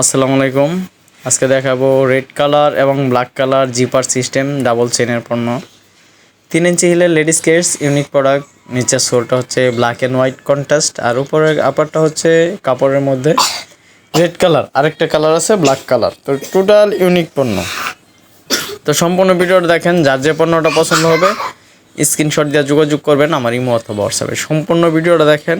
আসসালামু আলাইকুম। আজকে দেখাবো রেড কালার এবং black colour zipper system double চেনের পণ্য। তিন ইঞ্চি হিলের লেডিস কেটস ইউনিক প্রোডাক্ট। নিচের সোলটা হচ্ছে ব্ল্যাক অ্যান্ড হোয়াইট কন্ট্রাস্ট। আর উপরের আপারটা হচ্ছে কাপড়ের মধ্যে রেড কালার। আরেকটা কালার আছে ব্ল্যাক কালার। তো টোটাল ইউনিক পণ্য। তো সম্পূর্ণ ভিডিওটা দেখেন, যার যে পণ্যটা পছন্দ হবে, স্ক্রিনশট দিয়ে যোগাযোগ করবেন আমার ইমো অথবা হোয়াটসঅ্যাপে। সম্পূর্ণ ভিডিওটা দেখেন।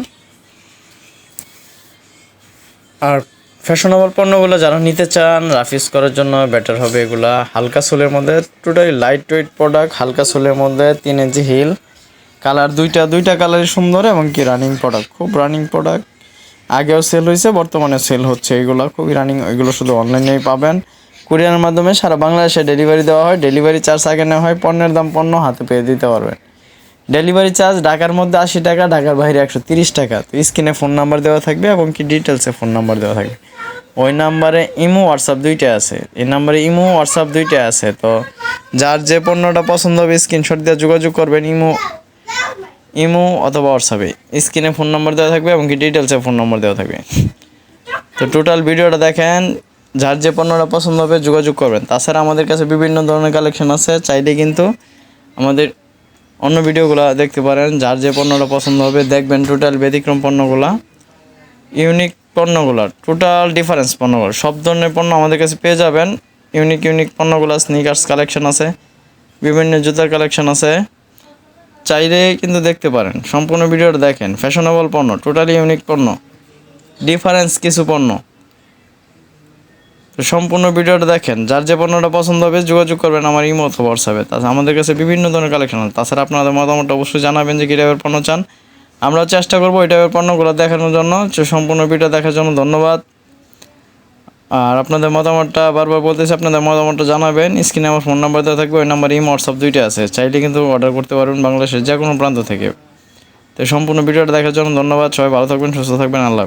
আর ফ্যাশনেবল পণ্যগুলো যারা নিতে চান রাফিস করার জন্য বেটার হবে এগুলা। হালকা সোলের মধ্যে টোটালি লাইট ওয়েট প্রোডাক্ট হালকা সোলের মধ্যে তিন ইঞ্চি হিল কালার দুইটা দুইটা কালারই সুন্দর এবং কি রানিং প্রোডাক্ট খুব রানিং প্রোডাক্ট আগেও সেল হয়েছে বর্তমানে সেল হচ্ছে। এগুলো খুবই রানিং এগুলো শুধু অনলাইনেই পাবেন। কুরিয়ারের মাধ্যমে সারা বাংলাদেশে ডেলিভারি দেওয়া হয়। ডেলিভারি চার্জ আগে নেওয়া হয়, পণ্যের দাম পণ্য হাতে পেয়ে দিতে পারবেন। ডেলিভারি চার্জ ঢাকার মধ্যে আশি টাকা, ঢাকার বাইরে একশো তিরিশ টাকা। তো স্ক্রিনে ফোন নাম্বার দেওয়া থাকবে এবং কি ডিটেলসে ফোন নাম্বার দেওয়া থাকবে। ওই নাম্বারে ইমো হোয়াটসঅ্যাপ দুইটা আছে। এই নাম্বারে ইমো হোয়াটসঅ্যাপ দুইটা আছে। তো যার যে পণ্যটা পছন্দ হবে স্ক্রিনশট দিয়ে যোগাযোগ করবেন ইমো ইমো অথবা হোয়াটসঅ্যাপে স্ক্রিনে ফোন নাম্বার দেওয়া থাকবে এবং কি ডিটেলসে ফোন নাম্বার দেওয়া থাকবে। তো টোটাল ভিডিওটা দেখেন, যার যে পণ্যটা পছন্দ হবে যোগাযোগ করবেন। তাছাড়া আমাদের কাছে বিভিন্ন ধরনের কালেকশন আছে, চাইলে কিন্তু আমাদের অন্য ভিডিওগুলো দেখতে পারেন। যার যে পণ্যটা পছন্দ হবে, দেখবেন টোটাল ব্যতিক্রম পণ্যগুলা। ইউনিক পণ্যগুলো টোটাল ডিফারেন্স পণ্যগুলো সব ধরনের পণ্য আমাদের কাছে পেয়ে যাবেন। ইউনিক ইউনিক পণ্যগুলো স্নিকার্স কালেকশন আছে, বিভিন্ন জুতার কালেকশন আছে। চাইলে কিন্তু দেখতে পারেন, সম্পূর্ণ ভিডিওটা দেখেন। ফ্যাশনেবল পণ্য টোটালি ইউনিক পণ্য। ডিফারেন্স কিছু পণ্য। তো সম্পূর্ণ ভিডিওটা দেখেন। যার যে পণ্যটা পছন্দ হবে, যোগাযোগ করবেন আমার ইমো অথবা হোয়াটসঅ্যাপে তাছাড়া আমাদের কাছে বিভিন্ন ধরনের কালেকশন আছে। তাছাড়া আপনাদের মতামতটা অবশ্যই জানাবেন যে কী টাইপের পণ্য চান। আমরা চেষ্টা করব এই টাইপের পণ্যগুলো দেখানোর জন্য। সম্পূর্ণ ভিডিও দেখার জন্য ধন্যবাদ। আর আপনাদের মতামতটা বারবার বলতেছি, আপনাদের মতামতটা জানাবেন। স্ক্রিনে আমার ফোন নাম্বার দেওয়া থাকবে, ওই নাম্বার ইম হোয়াটসঅ্যাপ দুইটা আছে। চাইলে কিন্তু অর্ডার করতে পারবেন বাংলাদেশের যে কোনো প্রান্ত থেকে। তো সম্পূর্ণ ভিডিওটা দেখার জন্য ধন্যবাদ। সবাই ভালো থাকবেন, সুস্থ থাকবেন, আল্লাহ